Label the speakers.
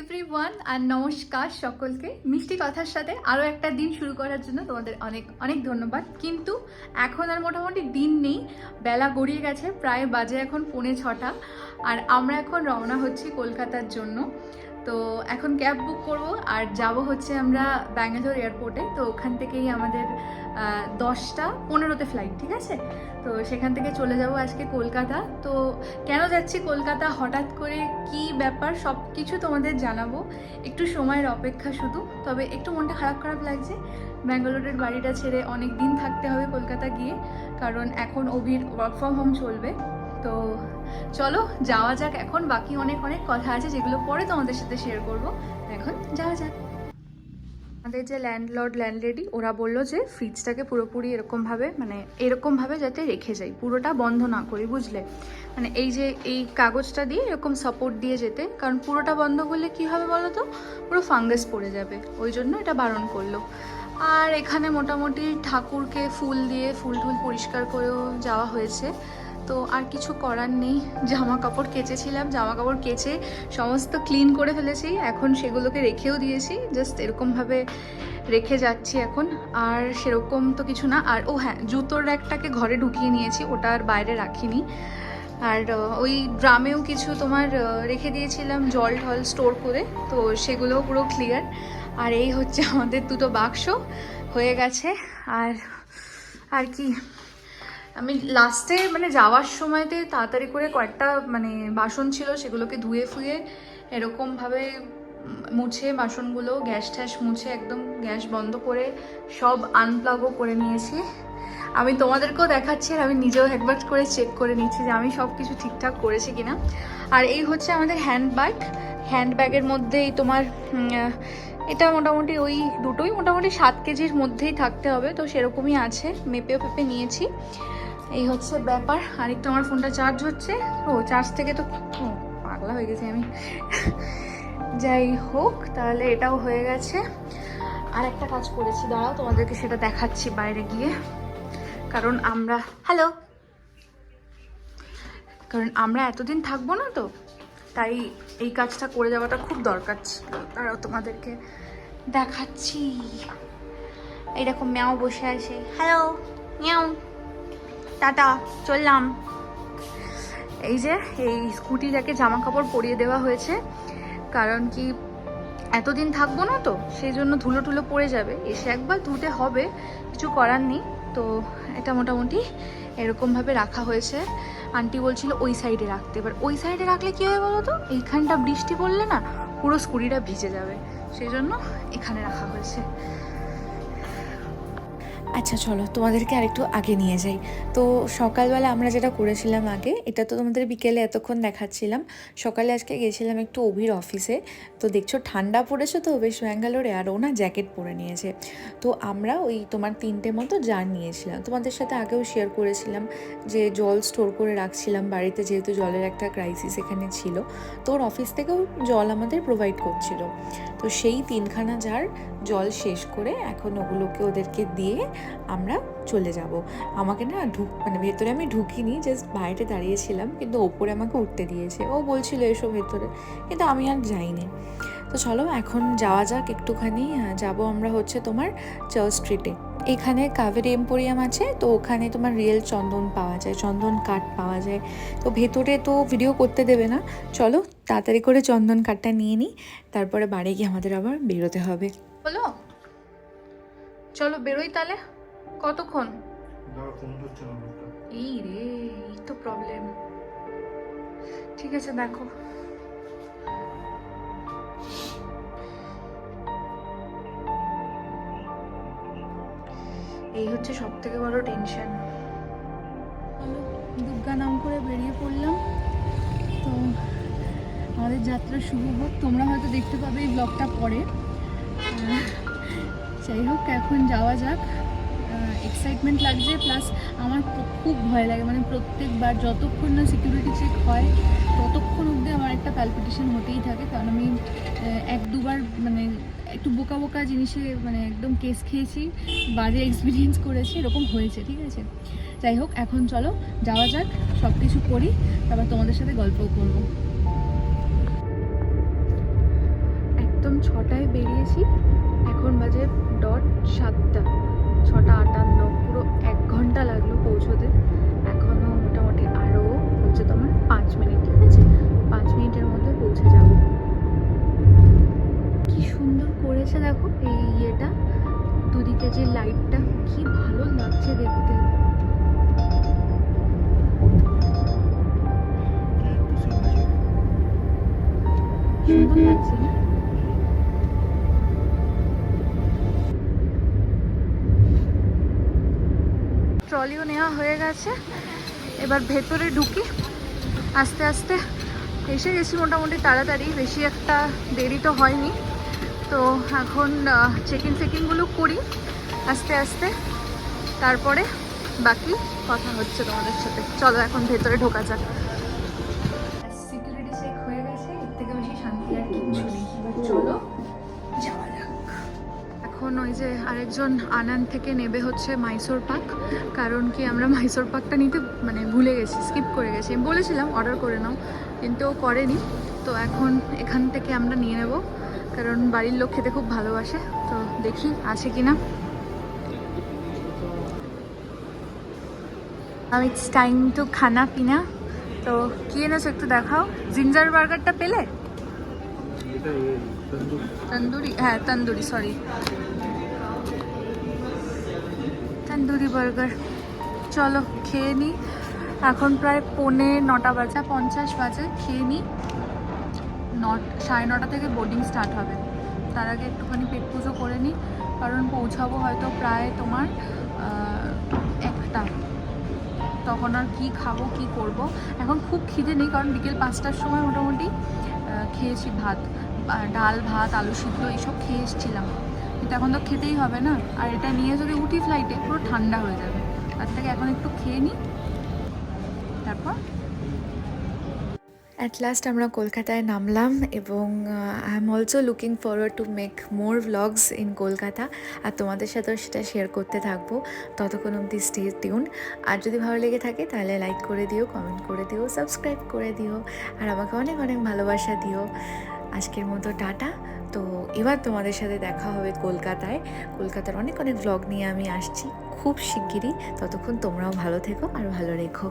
Speaker 1: Everyone আর নমস্কার সকলকে। মিষ্টি কথার সাথে আরও একটা দিন শুরু করার জন্য তোমাদের অনেক অনেক ধন্যবাদ। কিন্তু এখন আর মোটামুটি দিন নেই। বেলা গড়িয়ে গেছে, প্রায় বাজে এখন পৌনে ছটা। আর আমরা এখন রওনা হচ্ছি কলকাতার জন্য। তো এখন ক্যাব বুক করব। আর যাব হচ্ছে আমরা ব্যাঙ্গালোর এয়ারপোর্টে। তো ওখান থেকেই আমাদের দশটা পনেরোতে ফ্লাইট ঠিক আছে? তো সেখান থেকে চলে যাব আজকে কলকাতা। তো কেন যাচ্ছি কলকাতা? হঠাৎ করে কি ব্যাপার? সব কিছু তোমাদের জানাব। একটু সময়ের অপেক্ষা শুধু। তবে একটু মনটা খারাপ খারাপ লাগছে। ব্যাঙ্গালোরের বাড়িটা ছেড়ে অনেক দিন থাকতে হবে কলকাতা গিয়ে। কারণ এখন অভির ওয়ার্ক ফ্রম হোম চলবে। তো চলো, যাওয়া যাক এখন। বাকি অনেক অনেক কথা আছে যেগুলো পরে তোমাদের সাথে শেয়ার করব। এখন যাওয়া যাক। আমাদের যে ল্যান্ডলর্ড ল্যান্ডলেডি ওরা বলল যে ফ্রিজটাকে পুরোপুরি এরকমভাবে মানে এরকমভাবে যাতে রেখে যাই পুরোটা বন্ধ না করি, বুঝলে? মানে এই যে এই কাগজটা দিয়ে এরকম সাপোর্ট দিয়ে যেতে, কারণ পুরোটা বন্ধ করলে কি হবে বলো তো পুরো ফাঙ্গাস পড়ে যাবে। ওই জন্য এটা বারণ করল। আর এখানে মোটামুটি ঠাকুরকে ফুল দিয়ে ফুল টুল পরিষ্কার করেও যাওয়া হয়েছে। তো আর কিছু করার নেই। জামা কাপড় কেচেছিলাম জামা কাপড় কেচে সমস্ত ক্লিন করে ফেলেছি। এখন সেগুলোকে রেখেও দিয়েছি। জাস্ট এরকমভাবে রেখে যাচ্ছি এখন। আর সেরকম তো কিছু না। আর, ও হ্যাঁ জুতোর র্যাকটাকে ঘরে ঢুকিয়ে নিয়েছি। ওটা আর বাইরে রাখিনি। আর ওই ড্রামেও কিছু তোমার রেখে দিয়েছিলাম জল ঢল স্টোর করে। তো সেগুলোও পুরো ক্লিয়ার আর এই হচ্ছে আমাদের দুটো বাক্স। হয়ে গেছে। আর আর কি? আমি লাস্টে মানে যাওয়ার সময়তে তাড়াতাড়ি করে কয়েকটা মানে বাসন ছিল, সেগুলোকে ধুয়ে ফুয়ে এরকমভাবে মুছে বাসনগুলো, গ্যাস ট্যাস মুছে একদম গ্যাস বন্ধ করে সব আনপ্লাগও করে নিয়েছি। আমি তোমাদেরকেও দেখাচ্ছি আর আমি নিজেও একবার করে চেক করে নিচ্ছি যে আমি সব কিছু ঠিকঠাক করেছি কিনা। আর এই হচ্ছে আমাদের হ্যান্ড ব্যাগ হ্যান্ড ব্যাগের মধ্যেই তোমার এটা মোটামুটি ওই দুটোই, মোটামুটি সাত কেজির মধ্যেই থাকতে হবে, তো সেরকমই আছে মেপে পেপে নিয়েছি। এই হচ্ছে ব্যাপার। আর একটু আমার ফোনটা চার্জ হচ্ছে। ও চার্জ থেকে তো পাগলা হয়ে গেছি আমি। যাই হোক, তাহলে এটাও হয়ে গেছে। আর একটা কাজ করেছি, দাঁড়াও, তোমাদেরকে সেটা দেখাচ্ছি বাইরে গিয়ে। কারণ আমরা হ্যালো! কারণ আমরা এতদিন থাকব না তো, তাই এই কাজটা করে যাওয়াটা খুব দরকার ছিল। তারাও তোমাদেরকে দেখাচ্ছি। এইরকম ম্যাও বসে আছে। হ্যালো! ম্যাও! টাটা, চললাম। এই যে, এই স্কুটিটাকে জামা কাপড় পরিয়ে দেওয়া হয়েছে, কারণ কি এতদিন থাকব না তো, সেই জন্য ধুলো টুলো পড়ে যাবে। এসে একবার ধুতে হবে, কিছু করার নেই। তো এটা মোটামুটি এরকমভাবে রাখা হয়েছে। আন্টি বলছিল ওই সাইডে রাখতে। এবার ওই সাইডে রাখলে কী হবে বলো তো এইখানটা বৃষ্টি পড়লে না পুরো স্কুটিটা ভিজে যাবে। সেই জন্য এখানে রাখা হয়েছে।
Speaker 2: আচ্ছা চলো, তোমাদেরকে আরেকটু আগে নিয়ে যাই। তো সকালবেলা আমরা যেটা করেছিলাম আগে, এটা তো তোমাদের বিকেলে এতক্ষণ দেখাচ্ছিলাম। সকালে আজকে গেছিলাম একটু অভির অফিসে। তো দেখছ, ঠান্ডা পড়েছে তো, বেশ ব্যাঙ্গালোরে, আর ও না জ্যাকেট পরে নিয়েছে। তো আমরা ওই তোমার তিনটে মতো জার নিয়েছিলাম। তোমাদের সাথে আগেও শেয়ার করেছিলাম যে জল স্টোর করে রাখছিলাম বাড়িতে, যেহেতু জলের একটা ক্রাইসিস এখানে ছিল। তো ওর অফিস থেকেও জল আমাদের প্রোভাইড করছিল। তো সেই তিনখানা জার জল শেষ করে এখন ওগুলোকে ওদেরকে দিয়ে আমরা চলে যাব। আমাকে না ঢুক মানে ভেতরে আমি ঢুকিনি জাস্ট বাইরে দাঁড়িয়েছিলাম, কিন্তু ওপরে আমাকে উঠতে দিয়েছে। ও বলছিল, এসো ভেতরে। কিন্তু আমি আর যাইনি। তো চলো, এখন যাওয়া যাক একটুখানি। যাব আমরা হচ্ছে তোমার চার্চ স্ট্রিটে এখানে কাভেরি এম্পোরিয়াম আছে, তো ওখানে তোমার রিয়েল চন্দন পাওয়া যায়, চন্দন কাঠ পাওয়া যায়। তো ভেতরে তো ভিডিও করতে দেবে না। চলো, তাড়াতাড়ি করে চন্দন কাঠটা নিয়ে নিই তারপরে বাড়ি গিয়ে আমাদের আবার বেরোতে হবে।
Speaker 1: হলো চলো বেরোই তাহলে। কতক্ষণ? এই রে এই তো প্রবলেম ঠিক আছে দেখো। এই হচ্ছে সব থেকে বড় টেনশন দুর্গা নাম করে বেরিয়ে পড়লাম। তো আমাদের যাত্রা শুরু হোক। তোমরা হয়তো দেখতে পাবে এই ব্লগটা পরে। যাই হোক, এখন যাওয়া যাক। এক্সাইটমেন্ট লাগছে প্লাস আমার খুব ভয় লাগে। মানে প্রত্যেকবার যতক্ষণ না সিকিউরিটি চেক হয়, ততক্ষণ অবধি আমার একটা প্যালপিটেশন হতেই থাকে। কারণ আমি এক দুবার মানে একটু বোকা বোকা জিনিসে মানে একদম কেস খেয়েছি, বাজে এক্সপিরিয়েন্স করেছি, এরকম হয়েছে, ঠিক আছে? যাই হোক, এখন চলো, যাওয়া যাক সব কিছু করি, তারপর তোমাদের সাথে গল্পও করব। ছটায় বেরিয়েছি। এখন বাজে ডট সাতটা। ছটা আটান্ন পুরো এক ঘণ্টা লাগল পৌঁছোতে। এখনও মোটামুটি আরও হচ্ছে তোমার পাঁচ মিনিট ঠিক আছে? পাঁচ মিনিটের মধ্যে পৌঁছে যাব। কি সুন্দর করেছে দেখো এই ইয়েটা। দুদিকে যে লাইটটা কি ভালো লাগছে দেখতে। সুন্দর লাগছে না? ট্রলিও নেওয়া হয়ে গেছে। এবার ভেতরে ঢুকি। আস্তে আস্তে এসে গেছি মোটামুটি তাড়াতাড়ি। বেশি একটা দেরি তো হয়নি। তো এখন চেক ইন চেকিংগুলো করি। আস্তে আস্তে তারপরে বাকি কথা হচ্ছে তোমাদের সাথে। চলো এখন ভেতরে ঢোকা যাক। যে আরেকজন আনন্দ থেকে নেবে হচ্ছে মাইসোর পাক কারণ কি আমরা মাইসোর পাকটা নিতে মানে ভুলে গেছি স্কিপ করে গেছি। আমি বলেছিলাম অর্ডার করে নাও কিন্তু ও করেনি। তো এখন এখান থেকে আমরা নিয়ে নেব কারণ বাড়ির লোক খেতে খুব ভালোবাসে। তো দেখি আছে কি না ইটস টাইম টু খানা পিনা তো কি এনেছো একটু দেখাও। জিঞ্জার বার্গারটা পেলে?
Speaker 3: তন্দুর।
Speaker 1: তন্দুরি হ্যাঁ তন্দুরি সরি তন্দুরি বার্গার। চলো, খেয়ে নিই এখন প্রায় পৌনে নটা বাজে, পঞ্চাশ বাজে। খেয়ে নিই নট, সাড়ে নটা থেকে বোর্ডিং স্টার্ট হবে। তার আগে একটুখানি পেট পুজো করে নিই কারণ পৌঁছাবো হয়তো প্রায় তোমার একটা। তখন আর কি খাব, কি করব? এখন খুব খিদে নেই, কারণ বিকেল পাঁচটার সময় মোটামুটি খেয়েছি ভাত ডাল, ভাত, আলু সিদ্ধ, এইসব খেয়ে এসেছিলাম। কিন্তু এখন তো খেতেই হবে না। আর এটা নিয়ে যদি উঠি ফ্লাইটে পুরো ঠান্ডা হয়ে যাবে। তার থেকে এখন একটু খেয়ে নিই তারপর?
Speaker 2: অ্যাট লাস্ট আমরা কলকাতায় নামলাম এবং I am also looking forward to make more vlogs in Kolkata. আর তোমাদের সাথেও সেটা শেয়ার করতে থাকব। ততক্ষণ অবধি স্টে টিউন আর যদি ভালো লেগে থাকে, তাহলে লাইক করে দিও কমেন্ট করে দিও সাবস্ক্রাইব করে দিও। আর আমাকে অনেক অনেক ভালোবাসা দিও। আজকের মতো টাটা। তো এবার তোমাদের সাথে দেখা হবে কলকাতায়। কলকাতার অনেক অনেক ব্লগ নিয়ে আমি আসছি। খুব শিগগিরই। ততক্ষণ তোমরাও ভালো থেকো আর ভালো রেখো।